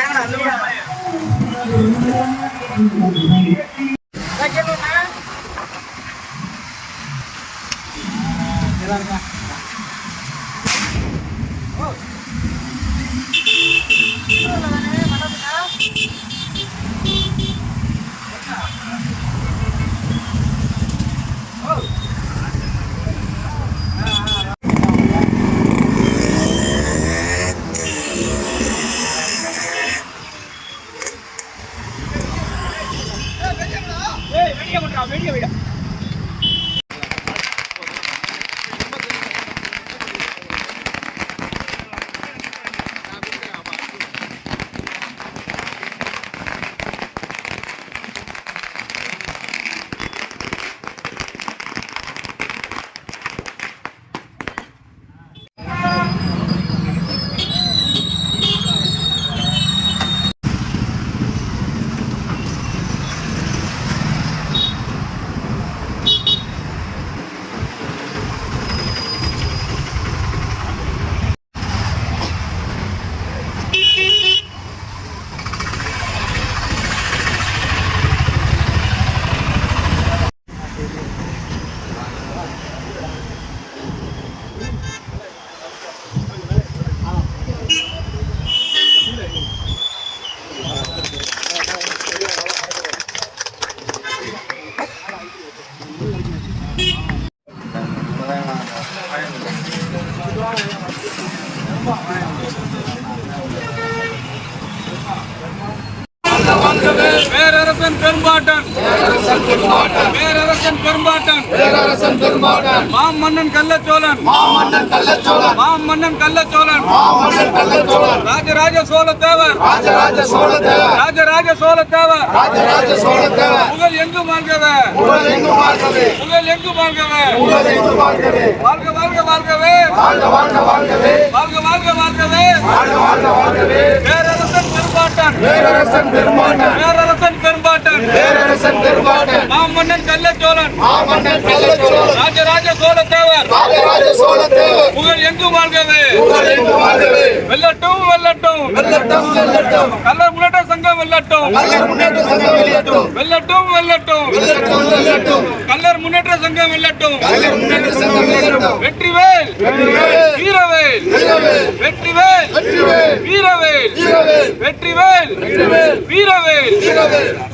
வைக்கணும்னா வெளியே விடுறா வெளியே விடு பேரரசன் பெரும்பாட்டன் பேரரசன் பெரும்பாட்டன். பேரரசன் பெரும்பாட்டன். மாமன்னன் கள்ளச்சோழன். மாமன்னன் கள்ளச்சோழன். மாமன்னன் கள்ளச்சோழன் மாமன்னன் கள்ளச்சோழன் ராஜராஜ சோழ தேவர் ராஜராஜ சோழதேவர் ராஜராஜ சோழ தேவர் ராஜராஜ சோழதேவர் புகழ் எங்கு வாழ்கவே. புகழ் எங்கு வாழ்கவே. புகழ் எங்கு வாழ்கவே புகழ் எங்கு வாழ்கவே வாழ்க வாழ்க வாழ்கவே. வாழ்க வாழ்க வாழ்கவே. வாழ்க வாழ்க வாழ்கவே வாழ்க வாழ்க வாழ்கவே பேரரசன் பெரும்பாட்டன் பேரரசன் பெரும்பாட்டன் பேரரசன் பெரும்பாட்டன் பேரரசன் பெரும்பாட்டன் மாமன்னன் கள்ளச்சோழன் மாமன்னன் கள்ளச்சோழன் ராஜராஜ சோழ தேவர் ராஜராஜ சோழதேவர் புகழ் எங்கு வாழ்கவே புகழ் எங்கு வாழ்கவே வெல்லட்டும் வெல்லட்டும். வெல்லட்டும் வெல்லட்டும். கல்லர் முன்னேற்ற சங்கம் வெல்லட்டும். கல்லர் முன்னேற்ற சங்கம் வெளியட்டும் வெல்லட்டும் வெல்லட்டும். வெல்லட்டும் வெல்லட்டும். கல்லர் முன்னேற்ற சங்கம் வெல்லட்டும். கல்லர் முன்னேற்ற சங்கம் வெளியட்டும் வெற்றிவேல். வெற்றிவேல். வீரவேல். வீரவேல். வெற்றிவேல். வெற்றிவேல். வீரவேல். வீரவேல். வெற்றிவேல். வெற்றிவேல். வீரவேல். வீரவேல்.